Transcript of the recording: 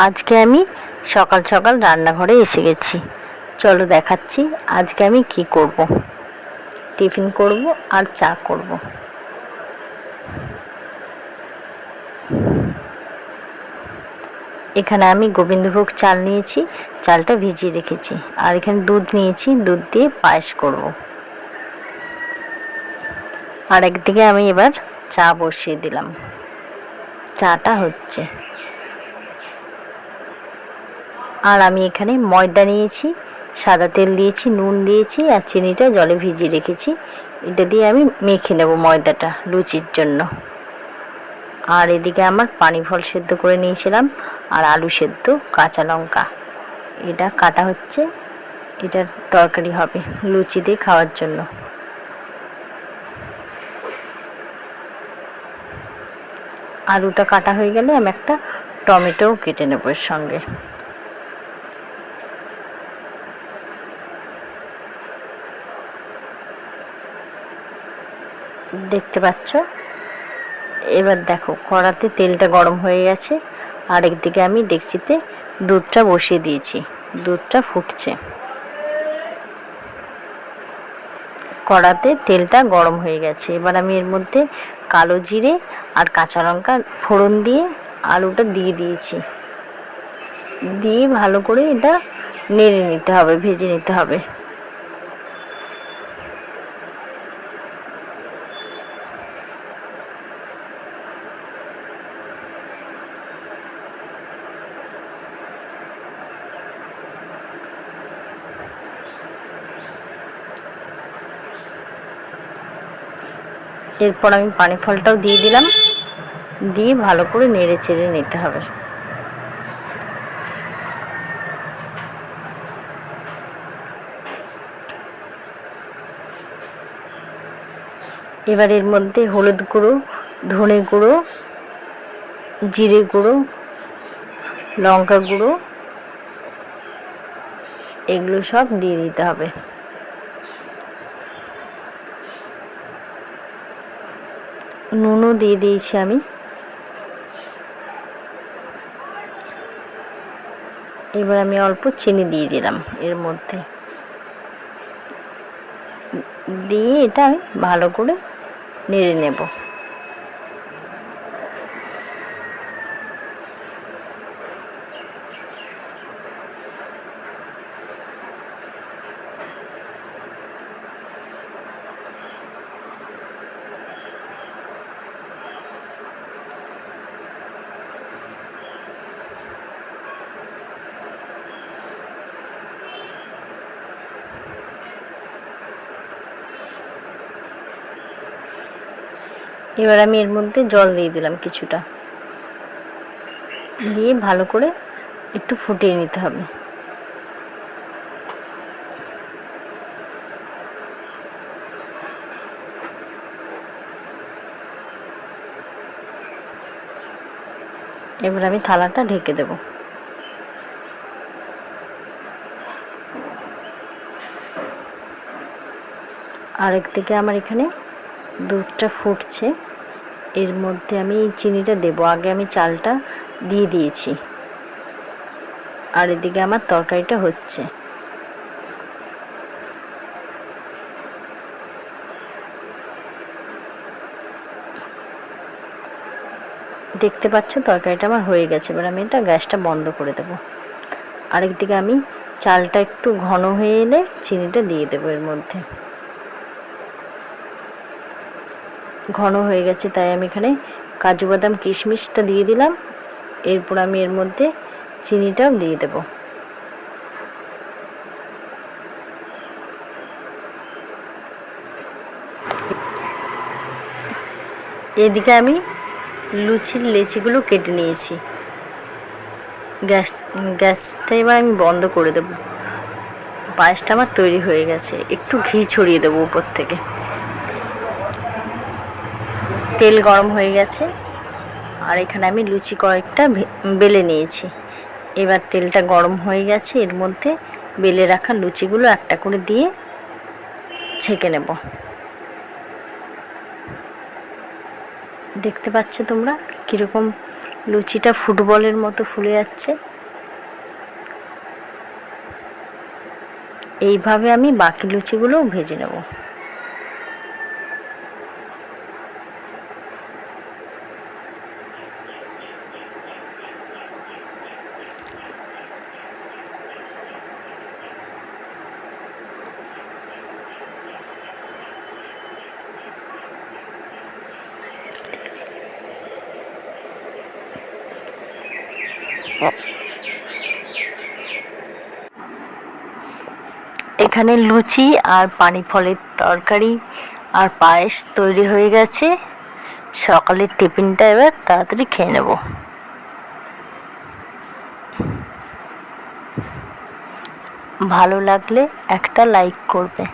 আজকে আমি সকাল সকাল রান্নাঘরে এসে গেছি চলো দেখাচ্ছি আজকে আমি কি করব। টিফিন করব আর চা করব। এখানে আমি গোবিন্দভোগ চাল নিয়েছি, চালটা ভিজিয়ে রেখেছি, আর এখানে দুধ নিয়েছি, দুধ দিয়ে পায়েস করব। আর একদিকে আমি এবার চা বসিয়ে দিলাম চাটা হচ্ছে আর আমি এখানে ময়দা নিয়েছি, সাদা তেল দিয়েছি, নুন দিয়েছি আর চিনিটা জলে ভিজিয়ে রেখেছি। এটা দিয়ে আমি মেখে নেব ময়দাটা লুচির জন্য। আর এদিকে আমার পানি ফল সেদ্ধ করে নিয়েছিলাম আর আলু সেদ্ধ কাঁচা লঙ্কা। এটা কাটা হচ্ছে, এটার তরকারি হবে লুচি দিয়ে খাওয়ার জন্য। আলুটা কাটা হয়ে গেলে আমি একটা টমেটোও কেটে নেব এর সঙ্গে। দেখতে পাচ্ছ? এবার দেখো, কড়াতে তেলটা গরম হয়ে গেছে। আর একদিকে আমি ডেকচিতে দুধটা বসিয়ে দিয়েছি। দুধটা ফুটছে। কড়াতে তেলটা গরম হয়ে গেছে। এবার আমি এর মধ্যে কালো জিরে আর কাঁচা লঙ্কা ফোড়ন দিয়ে আলুটা দিয়ে দিয়েছি। দিয়ে ভালো করে এটা নেড়ে নিতে হবে, ভেজে নিতে হবে। এরপর আমি পানি ফলটাও দিয়ে দিলাম। দিয়ে ভালো করে নেড়ে চেড়ে নিতে হবে। এবার এর মধ্যে হলুদ গুঁড়ো, ধনে গুঁড়ো, জিরে গুঁড়ো, লঙ্কা গুঁড়ো, এগুলো সব দিয়ে দিতে হবে। নুনও দিয়ে দিয়েছি আমি। এবার আমি অল্প চিনি দিয়ে দিলাম এর মধ্যে। দিয়ে এটা আমি ভালো করে নেড়ে নেব। এবার আমি এর মধ্যে জল দিয়ে দিলাম কিছুটা। দিয়ে ভালো করে একটু ফুটিয়ে নিতে হবে। এবার আমি থালাটা ঢেকে দেব। আরেক দিকে আমার এখানে দুধটা ফুটছে। এর মধ্যে আমি চিনিটা দেব। আগে আমি চালটা দিয়ে দিয়েছি। আর এদিকে আমার তরকারিটা হচ্ছে। দেখতে পাচ্ছ তরকারিটা আমার হয়ে গেছে। এবার আমি এটা গ্যাসটা বন্ধ করে দেবো। আরেকদিকে আমি চালটা একটু ঘন হয়ে এলে চিনিটা দিয়ে দেবো এর মধ্যে। ঘন হয়ে গেছে, তাই আমি এখানে কাজু বাদাম, কিশমিশটা দিয়ে দিলাম। এরপর আমি এর মধ্যে চিনিটাও দিয়ে দেব। এদিকে আমি লুচির লেচিগুলো কেটে নিয়েছি। গ্যাস গ্যাসটা এবার আমি বন্ধ করে দেব। পায়েসটা আমার তৈরি হয়ে গেছে। একটু ঘি ছড়িয়ে দেবো উপর থেকে। তেল গরম হয়ে গেছে। আর এখানে আমি লুচি কয়েকটা বেলে নিয়েছি। এবার তেলটা গরম হয়ে গেছে, এর মধ্যে বেলে রাখা লুচিগুলো একটা করে দিয়ে ছেঁকে নেব। দেখতে পাচ্ছ তোমরা কীরকম লুচিটা ফুটবলের মতো ফুলে যাচ্ছে। এইভাবে আমি বাকি লুচিগুলোও ভেজে নেব। এখানে লুচি আর পানি ফলের তরকারি আর পায়েস তৈরি হয়ে গেছে। সকালের টিফিনটা এবার তাড়াতাড়ি খেয়ে নেব। ভালো লাগলে একটা লাইক করবে।